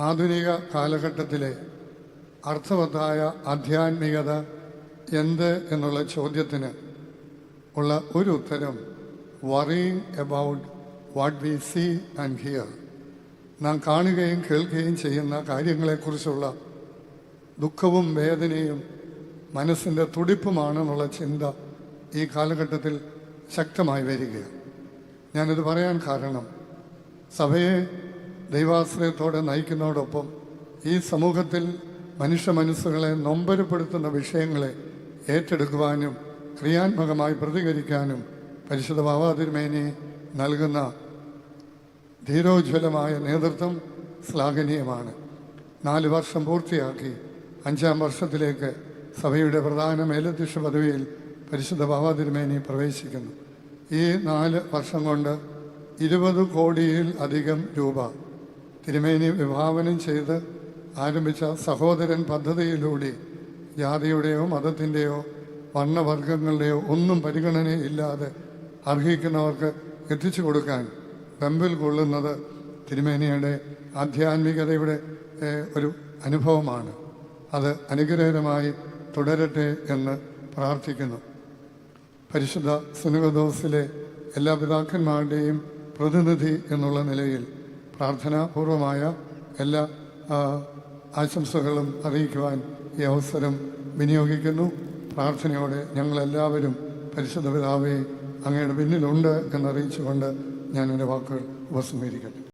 ആധുനിക കാലഘട്ടത്തിലെ അർത്ഥവത്തായ ആധ്യാത്മികത എന്ത് എന്നുള്ള ചോദ്യത്തിന് ഉള്ള ഒരു ഉത്തരം worrying about what we see and hear നാം കാണുകയും കേൾക്കുകയും ചെയ്യുന്ന കാര്യങ്ങളെക്കുറിച്ചുള്ള ദുഃഖവും വേദനയും മനസ്സിന്റെ തുടിപ്പുമാണെന്നുള്ള ചിന്ത ഈ കാലഘട്ടത്തിൽ ശക്തമായി വരികയാണ്. ഞാനിത് പറയാൻ കാരണം സഭയെ ദൈവാശ്രയത്തോടെ നയിക്കുന്നതോടൊപ്പം ഈ സമൂഹത്തിൽ മനുഷ്യ മനസ്സുകളെ നൊമ്പരപ്പെടുത്തുന്ന വിഷയങ്ങളെ ഏറ്റെടുക്കുവാനും ക്രിയാത്മകമായി പ്രതികരിക്കാനും പരിശുദ്ധ ബാബാതിരുമേനി നൽകുന്ന ധീരോജ്വലമായ നേതൃത്വം ശ്ലാഘനീയമാണ്. നാല് വർഷം പൂർത്തിയാക്കി അഞ്ചാം വർഷത്തിലേക്ക് സഭയുടെ പ്രധാന മേലധ്യക്ഷ പദവിയിൽ പരിശുദ്ധ ബാബാതിരുമേനി പ്രവേശിക്കുന്നു. ഈ നാല് വർഷം കൊണ്ട് ഇരുപത് കോടിയിൽ അധികം രൂപ തിരുമേനി വിഭാവനം ചെയ്ത് ആരംഭിച്ച സഹോദരൻ പദ്ധതിയിലൂടെ ജാതിയുടെയോ മതത്തിന്റെയോ വർണവർഗങ്ങളുടെയോ ഒന്നും പരിഗണനയില്ലാതെ അർഹിക്കുന്നവർക്ക് എത്തിച്ചു കൊടുക്കാൻ വെമ്പിൽ കൊള്ളുന്നത് തിരുമേനിയുടെ ആധ്യാത്മികതയുടെ ഒരു അനുഭവമാണ്. അത് അനുഗ്രഹരമായി തുടരട്ടെ എന്ന് പ്രാർത്ഥിക്കുന്നു. പരിശുദ്ധ സുനുഗദോസിലെ എല്ലാ പിതാക്കന്മാരുടെയും പ്രതിനിധി എന്നുള്ള നിലയിൽ പ്രാർത്ഥനാപൂർവമായ എല്ലാ ആശംസകളും അറിയിക്കുവാൻ ഈ അവസരം വിനിയോഗിക്കുന്നു. പ്രാർത്ഥനയോടെ ഞങ്ങളെല്ലാവരും പരിശുദ്ധ പിതാവെ അങ്ങയുടെ പിന്നിലുണ്ട് എന്നറിയിച്ചുകൊണ്ട് ഞാൻ എന്റെ വാക്കുകൾ ഉപസംഹരിക്കട്ടെ.